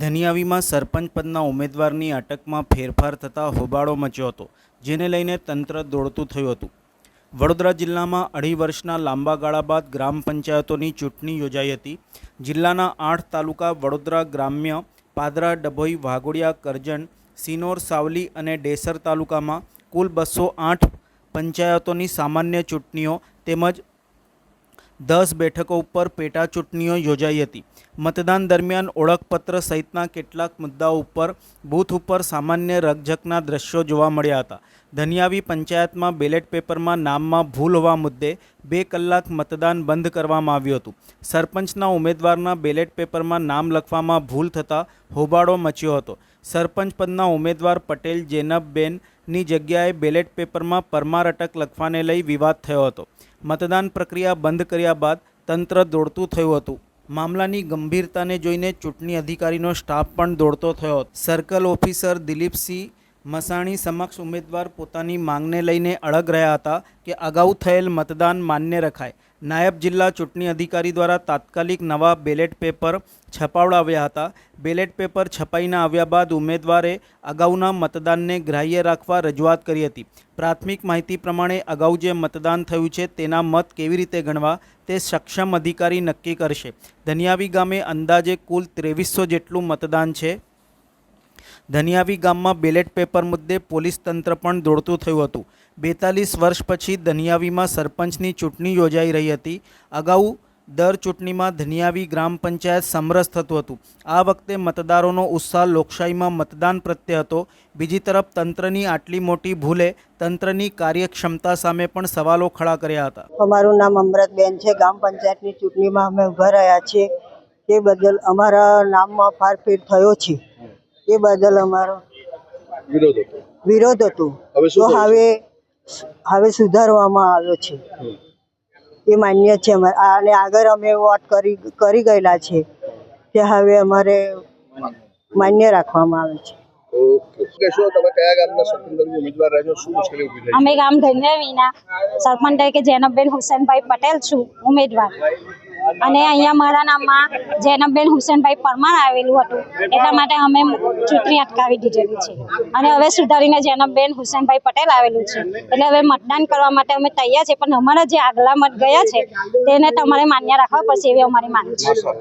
ધનિયાવીમાં સરપંચ પદના ઉમેદવારની અટકમાં ફેરફાર થતાં હોબાળો મચ્યો હતો, જેને લઈને તંત્ર દોડતું થયું હતું. વડોદરા જિલ્લામાં અઢી વર્ષના લાંબા ગાળા બાદ ગ્રામ પંચાયતોની ચૂંટણી યોજાઈ હતી. જિલ્લાના આઠ તાલુકા વડોદરા, ગ્રામ્ય પાદરા, ડભોઈ, વાઘોડિયા, કરજણ, સિનોર, સાવલી અને ડેસર તાલુકામાં કુલ બસો આઠ પંચાયતોની સામાન્ય ચૂંટણીઓ તેમજ દસ બેઠકો ઉપર પેટા ચૂંટણીઓ યોજાઈ હતી. મતદાન દરમિયાન ઓળખપત્ર સહિતના કેટલાક મુદ્દાઓ ઉપર, બૂથ ઉપર સામાન્ય રકઝકના દ્રશ્યો જોવા મળ્યા હતા. ધનિયાવી પંચાયતમાં બેલેટ પેપરમાં નામમાં ભૂલ હોવા મુદ્દે બે કલાક મતદાન બંધ કરવામાં આવ્યું હતું. સરપંચના ઉમેદવારના બેલેટ પેપરમાં નામ લખવામાં ભૂલ થતાં હોબાળો મચ્યો હતો. સરપંચ પદના ઉમેદવાર પટેલ જેનબબેનની જગ્યાએ બેલેટ પેપરમાં પરમાર અટક લખવાને લઈ વિવાદ થયો હતો. મતદાન પ્રક્રિયા બંધ કર્યા બાદ તંત્ર દોડતું થયું હતું. મામલાની ગંભીરતાને જોઈને ચૂંટણી અધિકારીનો સ્ટાફ પણ દોડતો થયો સર્કલ ઓફિસર દિલીપસિંહ મસાણી સમક્ષ ઉમેદવાર પોતાની માંગને લઈને અળગ રહ્યા હતા કે અગાઉ થયેલ મતદાન માન્ય રખાય. નાયબ જિલ્લા ચૂંટણી અધિકારી દ્વારા તાત્કાલિક નવા બેલેટ પેપર છપાવડાવ્યા હતા. બેલેટ પેપર છપાઈને આવ્યા બાદ ઉમેદવારે અગાઉના મતદાનને ગ્રાહ્ય રાખવા રજૂઆત કરી હતી. પ્રાથમિક માહિતી પ્રમાણે અગાઉ જે મતદાન થયું છે તેના મત કેવી રીતે ગણવા તે સક્ષમ અધિકારી નક્કી કરશે. ધનિયાવી ગામે અંદાજે કુલ ત્રેવીસો જેટલું મતદાન છે. ધનિયાવી ગામમાં બેલેટ પેપર મુદ્દે પોલીસ તંત્ર પણ દોડતું થયું હતું. બેતાલીસ વર્ષ પછી ધનિયાવીમાં સરપંચની ચૂંટણી યોજાઈ રહી હતી. અગાઉ દર ચૂંટણીમાં ધનિયાવી ગ્રામ પંચાયત સમરસ થતું હતું. આ વખતે મતદારોનો ઉત્સાહ લોકશાહીમાં મતદાન પ્રત્યે હતો. બીજી તરફ તંત્રની આટલી મોટી ભૂલે તંત્રની કાર્યક્ષમતા સામે પણ સવાલો ખડા કર્યા હતા. અમારું નામ અમૃતબેન છે. ગ્રામ પંચાયતની ચૂંટણીમાં અમે ઊભા રહ્યા છીએ. તે બદલ અમારા નામમાં ફારફેર થયો છે. એ બદલ અમારો વિરોધ હતો. વિરોધ હતો. હવે તો હવે હવે સુધારવામાં આવ્યો છે. એ માન્ય છે અમારે. અને આગળ અમે વોટ કરી કરી ગયેલા છે તે હવે અમારે માન્ય રાખવામાં આવે છે. ઓકે. કે શું તમે કયા ગામના સરપંચ તરીકે ઉમેદવાર રહ્યા છો? શું મુશ્કેલી ઊભી થઈ અમે ગામ ધન્યવીના સરપંચ તરીકે જેનબબેન હુસેનભાઈ પટેલ છું ઉમેદવાર. અને અહીંયા મારા નામમાં જૈનબેન હુસેનભાઈ પરમાર આવેલું હતું. એટલા માટે અમે ચૂંટણી અટકાવી દીધેલી છે. અને હવે સુધારીને જૈનબેન હુસેનભાઈ પટેલ આવેલું છે. એટલે હવે મતદાન કરવા માટે અમે તૈયાર છે. પણ અમારા જે આગલા મત ગયા છે, તેને તમારે માન્ય રાખવા પડશે એવી અમારી માંગ છે.